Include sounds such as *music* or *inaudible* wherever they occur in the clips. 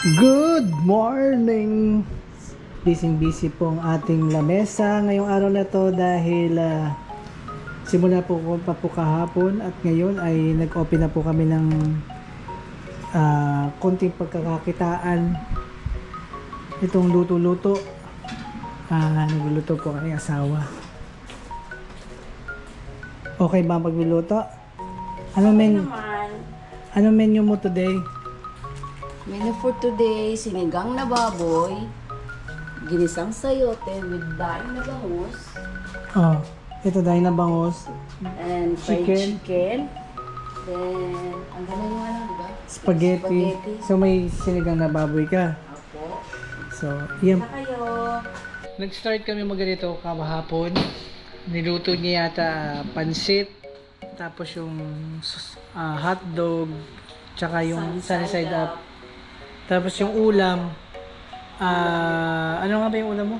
Good morning! Busy-busy po ang ating lamesa ngayong araw na to dahil ah, simula po ko pa po kahapon at ngayon ay nag-open na po kami ng ah, konting pagkakakitaan. Itong luto-luto. Ah, nagluluto po kami asawa. Okay ba ang pagluluto? Anong, men anong menu mo today? Menu for today, sinigang na baboy, ginisang sayote with daing na bangus, Oh, ito dahil na bangos. and fried Chicken. chicken. Then, ang ganda yung ano, di ba? Spaghetti. Spaghetti. So may sinigang na baboy ka. Apo. So, yan. Na kayo. Nag-start kami maganito kamahapon. Niluto niya yata ah, pansit, tapos yung sus- ah, hotdog, tsaka yung sunny side up. Tapos yung ulam, ah, ano nga ba yung ulam mo?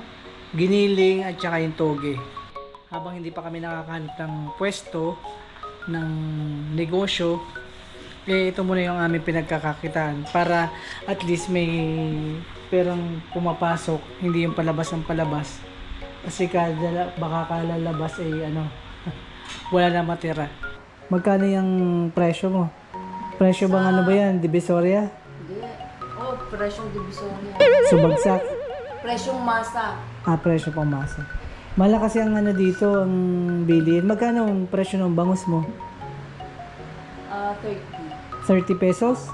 Giniling at tsaka yung toge. Habang hindi pa kami nakakahanap ng pwesto, ng negosyo, eh ito muna yung aming pinagkakakitaan para at least may perang pumapasok, hindi yung palabas ng palabas. Kasi kada baka kalalabas ay ano, *laughs* wala na matira. Magkano yung presyo mo? Presyo bang ano ba yan? Divisoria? Presyong divisoria. Subagsak? Presyong masa. Ah, presyo pang masa. Mala kasi ang ano dito, ang bilhin. Magkano ang presyo ng bangus mo? Ah, 30. 30 pesos?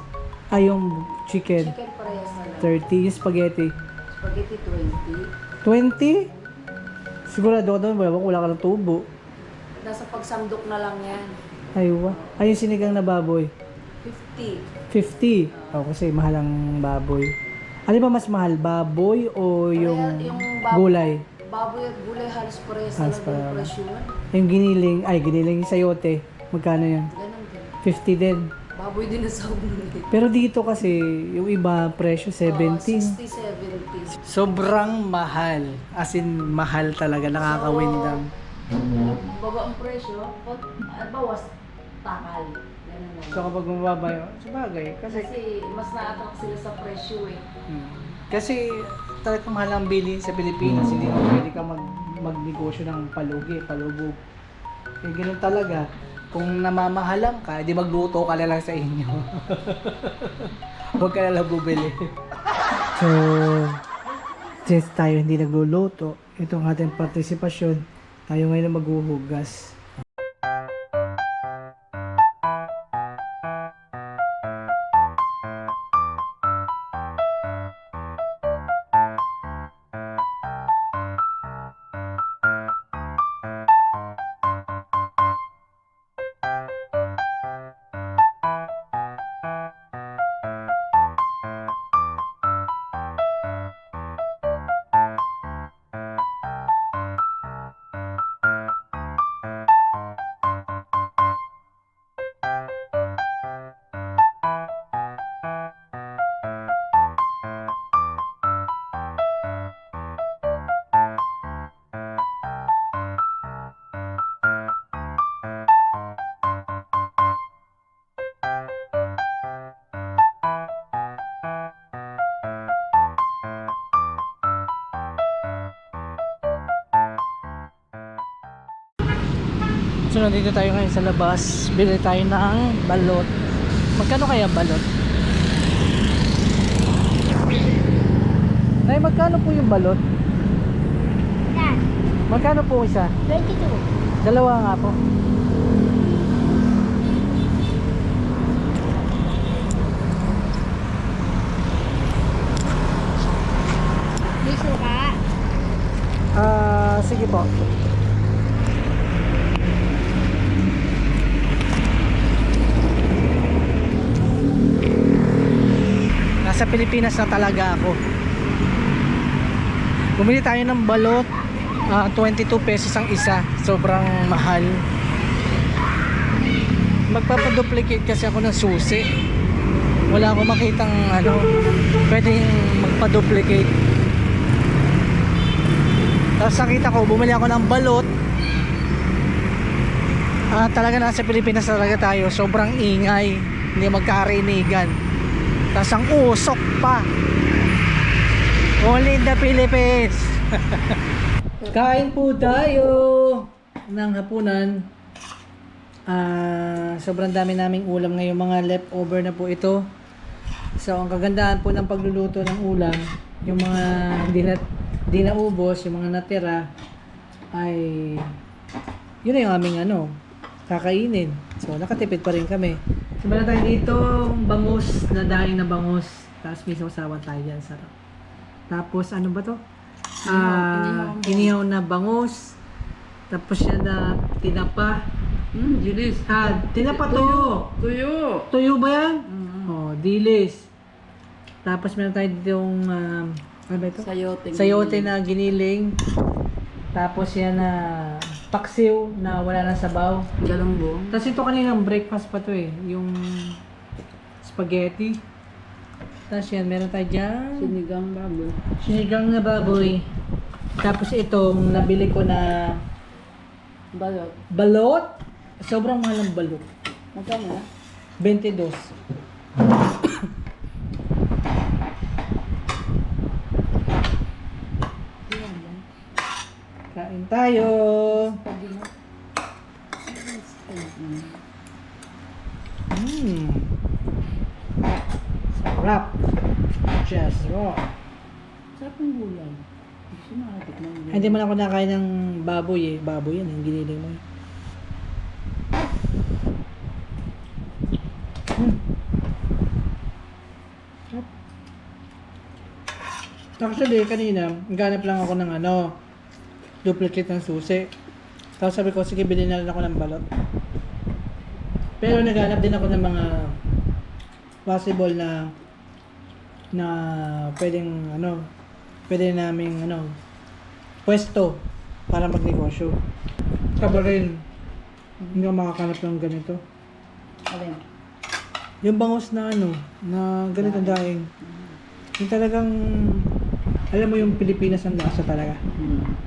Ay, yung chicken. Chicken parehas na lang. 30. Yung spaghetti. Spaghetti 20. 20? Sigurado ka doon, wala, wala ka ng tubo. Nasa pagsamdok na lang yan. Ay, wa. Ay, yung sinigang na baboy. 50. 50. Oh, kasi mahal ang baboy. Ano ba mas mahal, baboy o yung, yung bab- gulay? Baboy at gulay halos parehas Halos pareho. yung presyon. Yung giniling, ay giniling sayote. Magkano yun? Ganun din. 50 din. Baboy din na sa ulit. Pero dito kasi, yung iba presyo 17. 60, 70. Sobrang mahal. As in, mahal talaga. Nakakawindang. Baba ang presyo, pag ah, bawas, takal. So kapag mababa yun, sabagay. Kasi, Kasi mas na-attract sila sa presyo eh. hmm. kasi talagang mahal ang bilhin sa Pilipinas. Hindi mo pwede ka mag, magnegosyo ng palugi, palubog. Eh, ganun talaga. Kung namamahalan ka, di magluto ka na lang sa inyo. *laughs* Huwag ka na lang bumili. *laughs* so, since tayo hindi nagluluto, ito ang ating partisipasyon. Tayo ngayon maghuhugas. Nandito tayo ngayon sa labas. Bili tayo ng balot. Magkano kaya balot? Nay, magkano po yung balot? Yan, Magkano po isa? 22. Dalawa nga po. May suka. Ah, sige po. Nasa Pilipinas na talaga ako. Bumili tayo ng balot. ah, 22 pesos ang isa. Sobrang mahal. Magpapaduplicate kasi ako ng susi. Wala akong makitang ano, pwedeng magpa-duplicate. Tapos nakita ko, bumili ako ng balot. Ah, talaga nasa Pilipinas talaga tayo. Sobrang ingay. Hindi magkarinigan. Tas ang usok pa. Only in the Philippines. *laughs* Kain po tayo ng hapunan. Ah, sobrang dami naming ulam ngayon, mga leftover na po ito. So, ang kagandahan po ng pagluluto ng ulam, yung mga di na, di naubos, yung mga natira, ay yun na yung aming ano, kakainin. So, nakatipid pa rin kami. Meron tayo dito bangus na daing na bangus. Tapos may sausawan tayo dyan. Sarap. Tapos, ano ba to? Ah, inihaw na bangus. Tapos yan na tinapa. Hmm, Julis. Ah, tinapa to. Tuyo. Tuyo ba yan? Mm. Oh, dilis. Tapos meron tayo ditong, um, ano ba ito? Sayote. Sayote na giniling. Tapos yan na paksiw na wala na sabaw. Galambong. Tapos ito kaninang breakfast pa to eh. Yung spaghetti. Tapos yan, meron tayo dyan. Sinigang baboy. Sinigang na baboy. Tapos itong nabili ko na Balot. balot. Sobrang mahal ng balot. Magkano na? 22. Kain tayo. Mmm. Sarap. Just raw. Sarap ng gulay. Na Ay, Hindi man ako nakain ng baboy eh. Baboy yan, yung giniling mo eh. Mm. Sarap. Actually, kanina, ganap lang ako ng ano, duplicate ng susi. Tapos sabi ko, sige, bilhin na rin ako ng balot. Pero naghanap din ako ng mga possible na na pwedeng ano, pwede naming ano, pwesto para magnegosyo. Kaba rin, hindi ako makakanap ng ganito. Alin? Yung bangus na ano, na ganito daing. Yung talagang, alam mo yung Pilipinas ang lasa talaga. Hmm.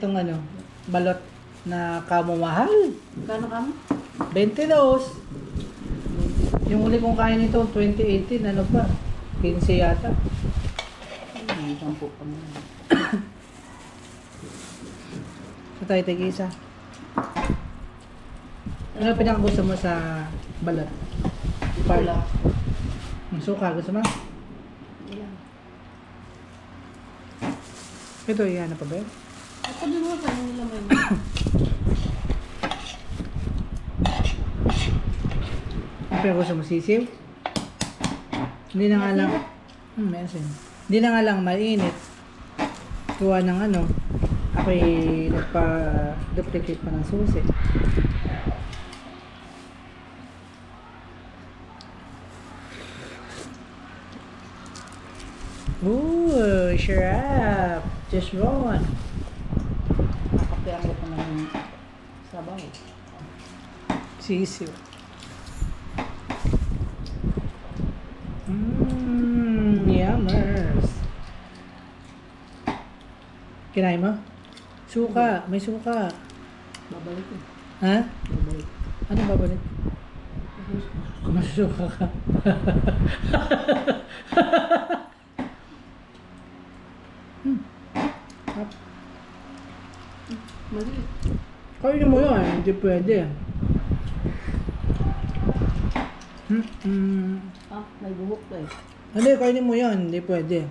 try naman natin tong ano, balot na kamo mahal. Kano ka mo? 22. Yung uli kong kain nito, 2018, ano pa? 15 yata. Hindi sampu pa mo. So tayo tig-isa. Ano pinakagusto mo sa balot? Wala. Yung suka, gusto mo? Ito, yan, ano pa ba yun? Din mo, paano nila Ano pa gusto mo, sisiw? Hindi na nga lang, hmm, may asin. Hindi na nga lang mainit. Kuha ng ano, ako'y nagpa-duplicate pa ng susi. Ooh, sarap. Just one. Nakapiyang ko ng sabaw. Sisiw. Mmm, yummers. Kinain mo? Suka, may suka. Babalik ko. Ha? Babalik. Ano babalik? Masuka ka. *laughs* hmm. Sarap. Mali. Kainin mo yan, hindi pwede. Hmm, hmm. Ah, may buhok ka eh. Hindi, kainin mo yan, hindi pwede.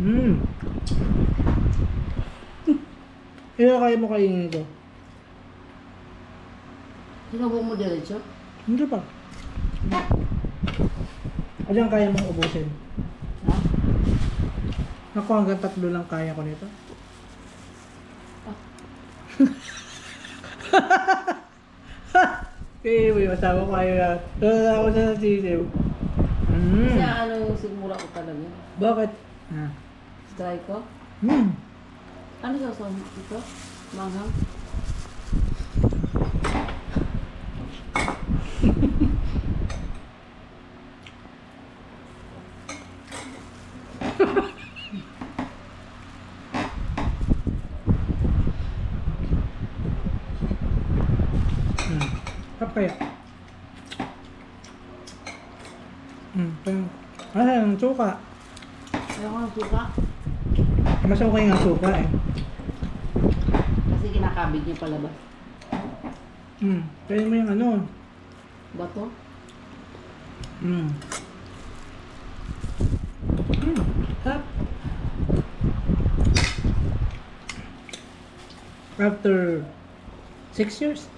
Hmm. Kaya kaya mo kainin ito? Sinubok mo diretso? Hindi pa. Ang kaya mong ubusin? Ako hanggang tatlo lang kaya ko nito. *laughs* Eh, may masama ko kayo na. Wala ako sa sisiw. Mm. Kasi ano yung sigmura ko talaga. Bakit? Ah. Try ko. Mm. Ano sa sa ito? Manghang? *laughs* Mm. Sarap kaya? Mm. Parang, ah, ang suka. Ayaw ko ng suka. Mas okay nga suka eh. Kasi kinakabig niya palabas. Mm. Kaya mo yung ano. Bato? Mm. Mm. Sarap. After six years,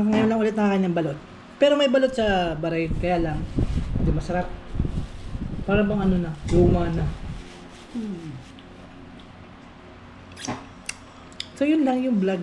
ngayon lang ulit nakakain ng balot. Pero may balot sa baray, kaya lang, hindi masarap. Para bang ano na, luma na. Hmm. So yun lang yung vlog.